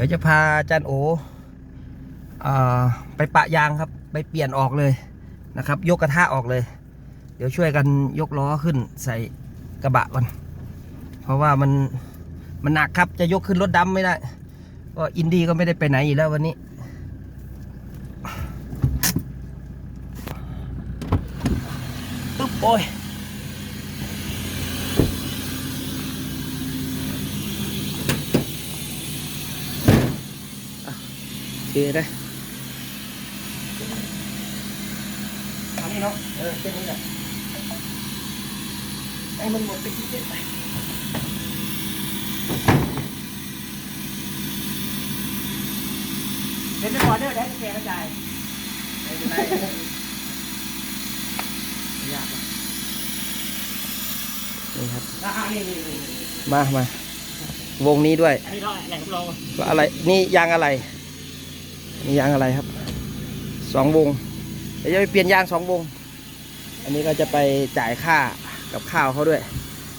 ดี๋ยวจะพาจารย์โอไปปะยางครับ ไปเปลี่ยนออกเลยนะครับ ยกกระทะออกเลย เดี๋ยวช่วยกันยกล้อขึ้นใส่กระบะก่อนเพราะว่ามันมันหนักครับจะยกขึ้นรถดำไม่ได้ ก็อินดี้ก็ไม่ได้ไปไหนอยู่แล้ววันนี้ปึ๊บโอ้ย โอเคได้ทำนี่เนาะเออเส้นนี้แหละให้มันหมดไปที่เส้นไปเดี๋ยวจะขอเด้อได้แกกระจายไม่เป็นไรไม่ยากหรอกนี่ครับอ่านี่นี่นี่มามาวงนี้ด้วยอันนี้เราแหล่งเรา ว่าอะไรนี่ยางอะไร นี่ยางอะไรครับสองวงเดี๋ยวจะไปเปลี่ยนยางสองวง อันนี้ก็จะไปจ่ายค่ากับข้าวเขาด้วย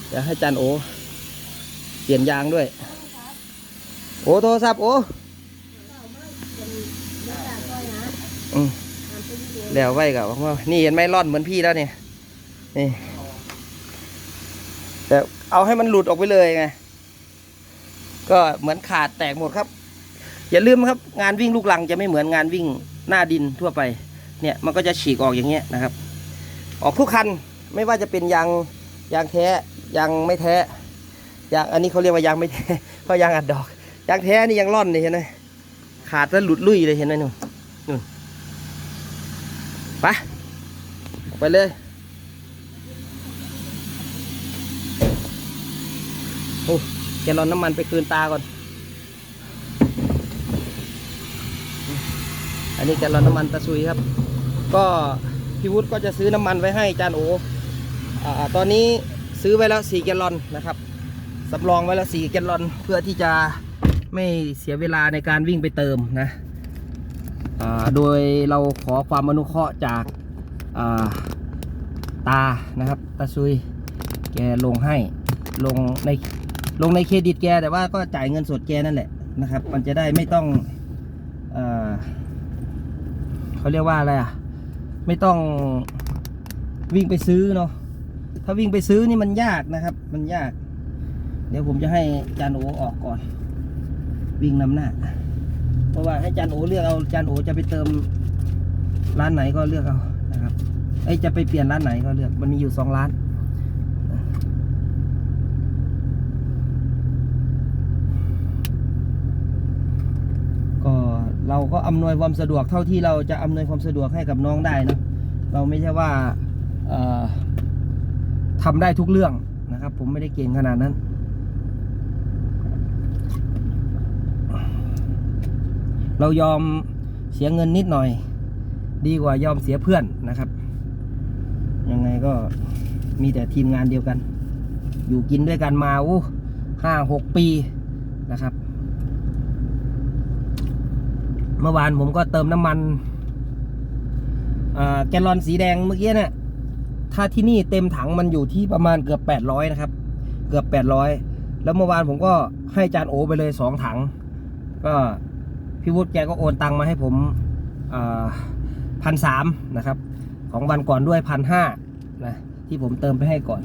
เดี๋ยวให้จันโอ เปลี่ยนยางด้วย โอ้โทรศัพท์โอ้อืมแล้วไว้กับว่านี่เห็นไหมร่อนเหมือนพี่แล้วเนี่ยนี่แต่เอาให้มันหลุดออกไปเลยไงก็เหมือนขาดแตกหมดครับ อย่าลืมครับงานวิ่งลูกลังจะไม่เหมือนงานวิ่งหน้าดินทั่วไปเนี่ยมันก็จะฉีกออกอย่างเงี้ยนะครับ ออกทุกคันไม่ว่าจะเป็นยางยางแท้ยางไม่แท้ยางอันนี้เขาเรียกว่ายางไม่แท้เพราะยางอัดดอกยางแท้นี่ยังร่อนเลยเห็นไหมขาดแล้วหลุดลุ่ยเลยเห็นไหมนู่นนู่นไปไปเลยโอ้แกลอนน้ำมันไปคืนตาก่อน อันนี้แกลลอนน้ำมันตะซุยครับ ก็พี่วุฒิก็จะซื้อน้ำมันไว้ให้จานโออตอนนี้ซื้อไว้แล้ว4แกลลอนนะครับสำรองไว้แล้ว4แกลลอนเพื่อที่จะไม่เสียเวลาในการวิ่งไปเติมนะโดยเราขอความอนุเคราะห์จากาตานะครับตาซุยแกลงให้ลงในลงในเครดิตแกแต่ว่าก็จ่ายเงินสดแกนั่นแหละนะครับ มันจะได้ไม่ต้องอ เขาเรียกว่าอะไรอะ ไม่ต้องวิ่งไปซื้อเนาะถ้าวิ่งไปซื้อนี่มันยากนะครับ มันยาก เดี๋ยวผมจะให้จานโอออกก่อน วิ่งนำหน้า เพราะว่าให้จานโอเลือกเอาจานโอจะไปเติมร้านไหนก็เลือกเอานะครับไอจะไปเปลี่ยนร้านไหนก็เลือกมันมีอยู่สองร้าน ก็ เราก็อำนวยความสะดวกเท่าที่เราจะอำนวยความสะดวกให้กับน้องได้นะเราไม่ใช่ว่าทำได้ทุกเรื่องนะครับ ผมไม่ได้เก่งขนาดนั้น เรายอมเสียเงินนิดหน่อย ดีกว่ายอมเสียเพื่อนนะครับ ยังไงก็มีแต่ทีมงานเดียวกัน อยู่กินด้วยกันมาอู้ห้าหกปีนะครับ เมื่อวานผมก็เติมน้ำมันแกลลอนสีแดงเมื่อกี้เนี่ยถ้าที่นี่เต็มถังมันอยู่ที่ประมาณเกือบ 800 นะครับ เกือบ 800 แล้วเมื่อวานผมก็ให้จานโอไปเลย 2 ถัง ก็พี่วุฒิแกก็โอนตังมาให้ผมพันสามนะครับ ของวันก่อนด้วยพันห้านะที่ผมเติมไปให้ก่อน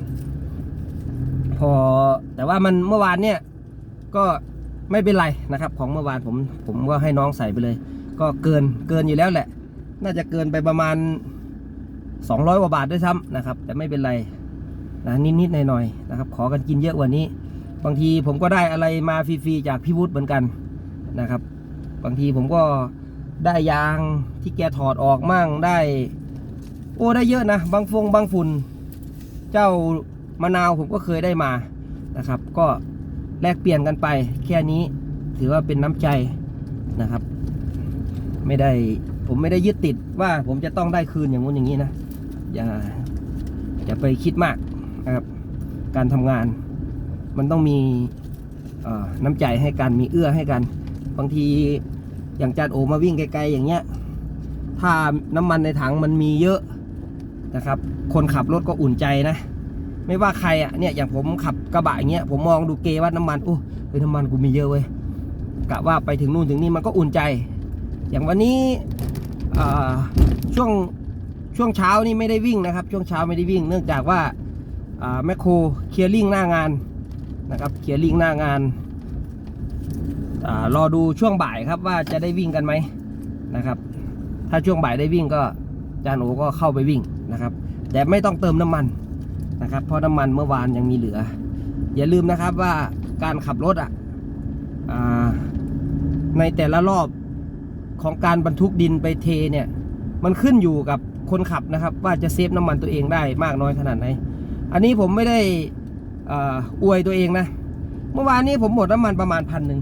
พอแต่ว่ามันเมื่อวานเนี่ยก็ ไม่เป็นไรนะครับ ของเมื่อวานผมผมก็ให้น้องใส่ไปเลย ก็เกินเกินอยู่แล้วแหละ น่าจะเกินไปประมาณ 200กว่าบาทด้วยซ้ำนะครับ แต่ไม่เป็นไรนะนิดๆหน่อยๆนะครับ ขอกันกินเยอะกว่านี้ บางทีผมก็ได้อะไรมาฟรีๆจากพี่วุฒิเหมือนกันนะครับ บางทีผมก็ได้ยางที่แกถอดออกมั่งได้ โอ้ได้เยอะนะบางฟงบางฝุ่น เจ้ามะนาวผมก็เคยได้มานะครับ ก็ แลกเปลี่ยนกันไป แค่นี้ถือว่าเป็นน้ำใจนะครับ ไม่ได้ผมไม่ได้ยึดติดว่าผมจะต้องได้คืนอย่างงู้นอย่างนี้นะ อย่าอย่าไปคิดมากนะครับ การทำงาน มันต้องมีน้ำใจให้กันมีเอื้อให้กัน บางทีอย่างจานโอมาวิ่งไกลๆอย่างเงี้ย ถ้าน้ำมันในถังมันมีเยอะนะครับ คนขับรถก็อุ่นใจนะ ไม่ว่าใครอะเนี่ยอย่างผมขับกระบะอย่างเงี้ยผมมองดูเกว่าน้ำมันโอ้เฮ้ยน้ำมันกูมีเยอะเว้ยกะว่าไปถึงนู่นถึงนี่มันก็อุ่นใจ อย่างวันนี้ช่วงช่วงเช้านี่ไม่ได้วิ่งนะครับ ช่วงเช้าไม่ได้วิ่ง เนื่องจากว่าแมคโครเคลียร์ลิงหน้างานนะครับเคลียร์ลิงหน้างานรอดูช่วงบ่ายครับว่าจะได้วิ่งกันไหมนะครับ ถ้าช่วงบ่ายได้วิ่งก็จานโอก็เข้าไปวิ่งนะครับ แต่ไม่ต้องเติมน้ำมัน นะครับ เพราะน้ำมันเมื่อวานยังมีเหลือ อย่าลืมนะครับว่าการขับรถอะอ่าในแต่ละรอบของการบรรทุกดินไปเทเนี่ย มันขึ้นอยู่กับคนขับนะครับ ว่าจะเซฟน้ำมันตัวเองได้มากน้อยขนาดไหน อันนี้ผมไม่ได้ออวยตัวเองนะ เมื่อวานนี้ผมหมดน้ำมันประมาณพันหนึ่ง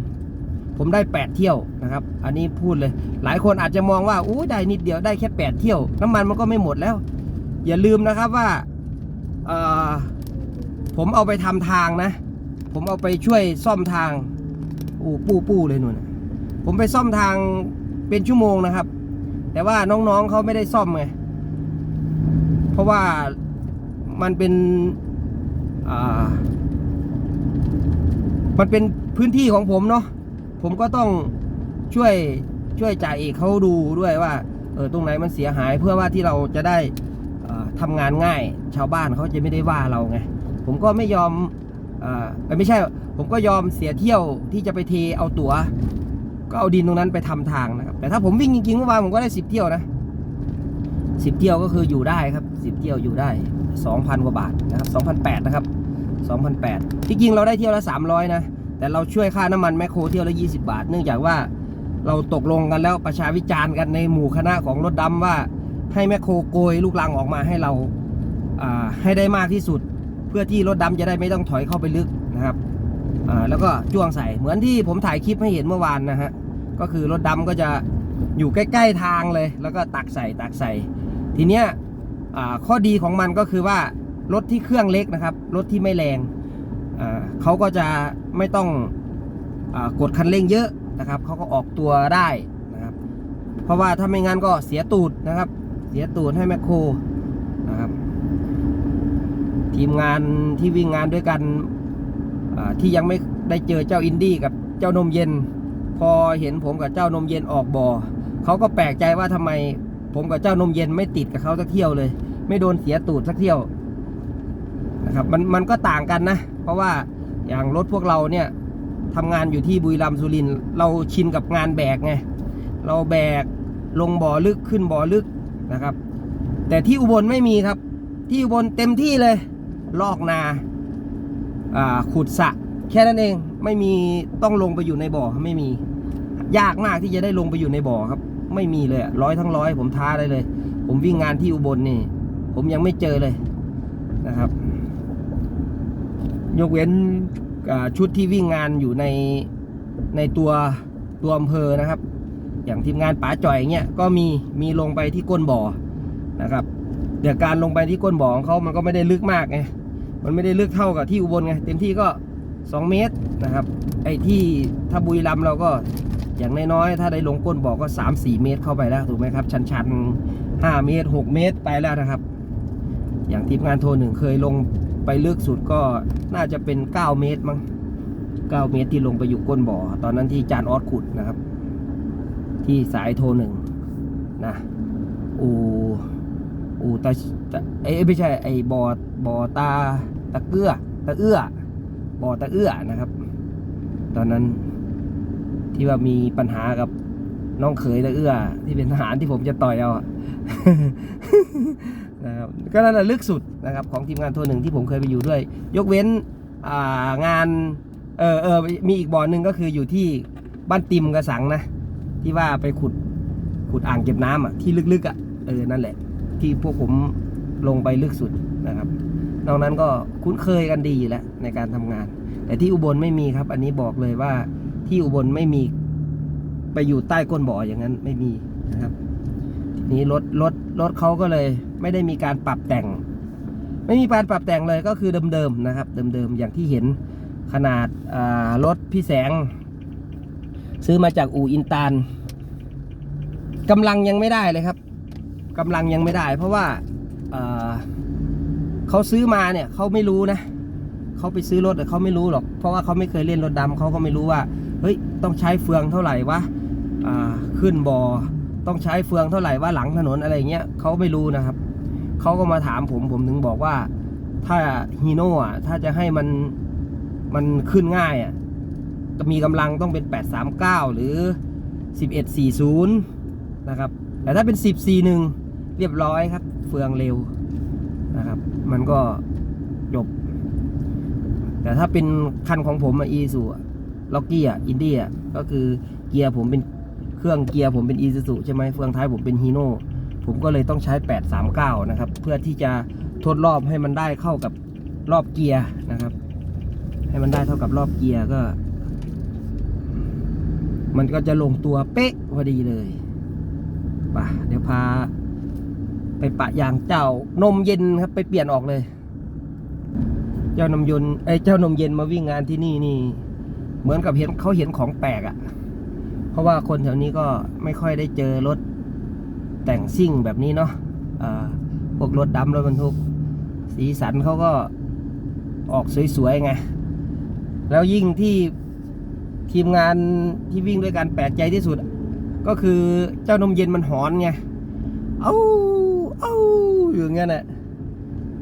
ผมได้ 8 เที่ยวนะครับ อันนี้พูดเลย หลายคนอาจจะมองว่าอู้ได้นิดเดียวได้แค่ 8 เที่ยว น้ำมันมันก็ไม่หมดแล้ว อย่าลืมนะครับว่า ผมเอาไปทำทางนะ ผมเอาไปช่วยซ่อมทางอู้ปู้ปู้เลยนู่นะผมไปซ่อมทางเป็นชั่วโมงนะครับ แต่ว่าน้องๆเขาไม่ได้ซ่อมไงเพราะว่ามันเป็นมันเป็นพื้นที่ของผมเนาะผมก็ต้องช่วยช่วยจ่าเอกเขาดูด้วยว่าเออตรงไหนมันเสียหายเพื่อว่าที่เราจะได้ ทำงานง่าย ชาวบ้านเขาจะไม่ได้ว่าเราไง ผมก็ไม่ยอมอ่อเอ้ยไม่ใช่ ผมก็ยอมเสียเที่ยวที่จะไปเทเอาตั๋ว ก็เอาดินตรงนั้นไปทำทางนะครับ แต่ถ้าผมวิ่งจริงๆเมื่อวานผมก็ได้สิบเที่ยวนะสิบเที่ยวก็คืออยู่ได้ครับสิบเที่ยวอยู่ได้สองพันกว่าบาทนะครับสองพันแปดนะครับสองพันแปดที่จริงเราได้เที่ยวละสามร้อยนะ แต่เราช่วยค่าน้ำมันแมคโครเที่ยวละ20บาท เนื่องจากว่าเราตกลงกันแล้วประชาวิจารณ์กันในหมู่คณะของรถดำว่า ให้แมคโครโกยลูกลังออกมาให้เราให้ได้มากที่สุด เพื่อที่รถดำจะได้ไม่ต้องถอยเข้าไปลึกนะครับแล้วก็จ้วงใส่เหมือนที่ผมถ่ายคลิปให้เห็นเมื่อวานนะฮะก็คือรถดำก็จะอยู่ใกล้ ๆทางเลย แล้วก็ตักใส่ตักใส่ ทีเนี้ยข้อดีของมันก็คือว่ารถที่เครื่องเล็กนะครับรถที่ไม่แรงเขาก็จะไม่ต้องอกดคันเร่งเยอะนะครับเขาก็ออกตัวได้นะครับ เพราะว่าถ้าไม่งั้นก็เสียตูดนะครับ เสียตูดให้แมคโครนะครับ ทีมงานที่วิ่งงานด้วยกันที่ยังไม่ได้เจอเจ้าอินดี้กับเจ้านมเย็น พอเห็นผมกับเจ้านมเย็นออกบ่อเขาก็แปลกใจว่าทำไม ผมกับเจ้านมเย็นไม่ติดกับเขาสักเที่ยวเลย ไม่โดนเสียตูดสักเที่ยวนะครับมันมันก็ต่างกันนะ เพราะว่าอย่างรถพวกเราเนี่ยทำงานอยู่ที่บุรีรัมย์สุรินทร์เราชินกับงานแบกไงเราแบกลงบ่อลึกขึ้นบ่อลึก นะครับ แต่ที่อุบลไม่มีครับ ที่อุบลเต็มที่เลย ลอกนาขุดสะแค่นั้นเองไม่มีต้องลงไปอยู่ในบ่อไม่มี ยากมากที่จะได้ลงไปอยู่ในบ่อครับ ไม่มีเลยร้อยทั้งร้อยผมท้าได้เลย ผมวิ่งงานที่อุบลนี่ ผมยังไม่เจอเลยนะครับ ยกเว้นชุดที่วิ่งงานอยู่ในในตัวตัวอำเภอนะครับ อย่างทีมงานป๋าจ่อยเงี้ยก็มีมีลงไปที่ก้นบ่อนะครับเดี๋ยวการลงไปที่ก้นบ่อของเขามันก็ไม่ได้ลึกมากไงมันไม่ได้ลึกเท่ากับที่อุบลไงเต็มที่ก็ 2 เมตรนะครับ ไอ้ที่ถ้าบุรีรัมย์เราก็อย่างน้อยๆถ้าได้ลงก้นบ่อก็ 3-4 เมตรเข้าไปแล้วถูกไหมครับ ชันๆ5 เมตร 6 เมตรไปแล้วนะครับ อย่างทีมงานโทรหนึ่งเคยลงไปลึกสุดก็น่าจะเป็น 9 เมตรมั้ง9เมตรที่ลงไปอยู่ก้นบ่อ ตอนนั้นที่จานออสขุดนะครับ ที่สายโทรหนึ่งนะอูอูตาตาเอ้ยไม่ใช่ไอ้บ่อบ่อตาตะเกื้อตะเอื้อบ่อตะเอื้อนะครับ ตอนนั้นที่ว่ามีปัญหากับน้องเขยตะเอื้อ ที่เป็นทหารที่ผมจะต่อยเอานะครับก็นั่นแหละลึกสุดนะครับ ของทีมงานโทรหนึ่งที่ผมเคยไปอยู่ด้วย ยกเว้นางานเออเออมีอีกบ่อหนึ่งก็คืออยู่ที่บ้านติมกระสังนะ ที่ว่าไปขุดขุดอ่างเก็บน้ำอะที่ลึกๆอะเออนั่นแหละ ที่พวกผมลงไปลึกสุดนะครับ นอกนั้นก็คุ้นเคยกันดีอยู่แล้วในการทำงาน แต่ที่อุบลไม่มีครับ อันนี้บอกเลยว่าที่อุบลไม่มีไปอยู่ใต้ก้นบ่ออย่างนั้นไม่มีนะครับ ทีนี้รถรถรถเขาก็เลย ไม่ได้มีการปรับแต่ง ไม่มีการปรับแต่งเลยก็คือเดิมๆนะครับ เดิมๆอย่างที่เห็นขนาดรถพี่แสง ซื้อมาจากอู่อินตานกำลังยังไม่ได้เลยครับกำลังยังไม่ได้ เพราะว่าเเขาซื้อมาเนี่ยเขาไม่รู้นะเขาไปซื้อรถแต่เขาไม่รู้หรอก เพราะว่าเขาไม่เคยเล่นรถดำเขาก็ไม่รู้ว่าเฮ้ยต้องใช้เฟืองเท่าไหร่วะอ่าขึ้นบอ่อต้องใช้เฟืองเท่าไหร่ว่าหลังถนนอะไรเงี้ยเขาไม่รู้นะครับเขาก็มาถามผมผมถึงบอกว่า ถ้าฮีโน่ถ้าจะให้มันมันขึ้นง่ายอะ มีกำลังต้องเป็น 839 หรือ 1140 นะครับ แต่ถ้าเป็น 1041 เรียบร้อยครับ เฟืองเร็วนะครับ มันก็จบ แต่ถ้าเป็นคันของผมอะอีซูล็อกกี้อะอินดี้อะก็คือเกียร์ผมเป็นเครื่องเกียร์ผมเป็นอีซูใช่ไหมเฟืองท้ายผมเป็นฮีโน่ผมก็เลยต้องใช้ 839 นะครับ เพื่อที่จะทดรอบให้มันได้เข้ากับรอบเกียร์นะครับ ให้มันได้เท่ากับรอบเกียร์ก็ มันก็จะลงตัวเป๊ะพอดีเลยป่ะเดี๋ยวพา ไปปะยางเจ้านมเย็นครับ ไปเปลี่ยนออกเลย เจ้านมยนต์ไอ้เจ้านมเย็นมาวิ่งงานที่นี่นี่ เหมือนกับเห็นเขาเห็นของแปลกอะ่ะ เพราะว่าคนแถวนี้ก็ไม่ค่อยได้เจอรถแต่งซิ่งแบบนี้เนาะอ่าพวกรถดำรถบรรทุก สีสันเขาก็ออกสวยๆไง แล้วยิ่งที่ ทีมงานที่วิ่งด้วยกันแปลกใจที่สุด ก็คือเจ้านมเย็นมันหอนไง เอ้า เอ้าอยู่อย่างเงี้ยนะ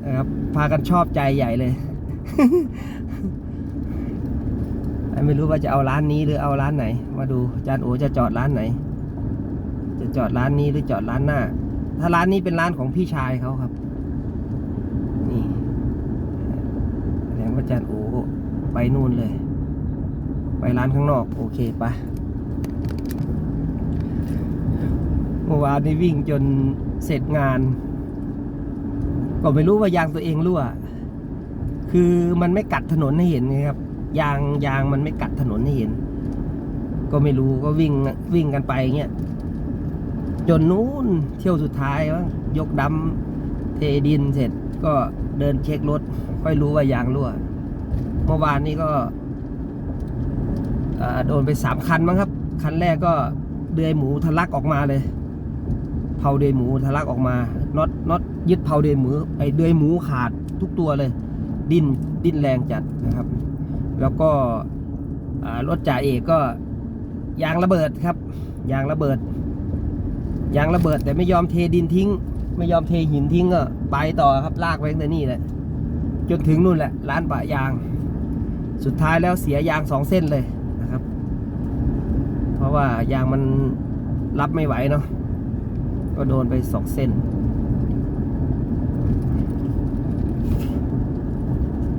นะครับ พากันชอบใจใหญ่เลย ไม่รู้ว่าจะเอาร้านนี้หรือเอาร้านไหน มาดูอาจารย์โอจะจอดร้านไหน จะจอดร้านนี้หรือจอดร้านหน้า ถ้าร้านนี้เป็นร้านของพี่ชายเขาครับ นี่แสดงว่าอาจารย์โอไปนู่นเลย ไปร้านข้างนอก โอเคปะเมื่อวานนี้วิ่งจนเสร็จงาน ก็ไม่รู้ว่ายางตัวเองรั่ว คือมันไม่กัดถนนให้เห็นไงครับ ยางยางมันไม่กัดถนนให้เห็น ก็ไม่รู้ก็วิ่งวิ่งกันไปเงี้ยจนนู้นเที่ยวสุดท้ายว่ายกดำเทดินเสร็จก็เดินเช็ครถ ค่อยรู้ว่ายางรั่ว เมื่อวานนี้ก็ โดนไปสามคันมั้งครับ คันแรกก็เดือยหมูทะลักออกมาเลยเผาเดือยหมูทะลักออกมาน็อตน็อตยึดเผาเดือยหมูไอเดือยหมูขาดทุกตัวเลย ดิ้นดิ้นแรงจัดนะครับ แล้วก็รถจ่าเอกก็ยางระเบิดครับยางระเบิดยางระเบิดแต่ไม่ยอมเทดินทิ้ง ไม่ยอมเทหินทิ้งก็ไปต่อครับลากไปตั้งแต่นี่แหละจนถึงนู่นแหละร้านปะยาง สุดท้ายแล้วเสียยางสองเส้นเลย เพราะว่ายางมันรับไม่ไหวเนาะก็โดนไปสองเส้น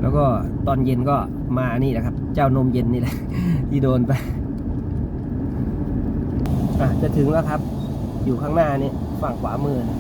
แล้วก็ตอนเย็นก็มานี่นะครับ เจ้านมเย็นนี่แหละ ที่โดนไปอะจะถึงแล้วครับ อยู่ข้างหน้านี่ฝั่งขวามือนะ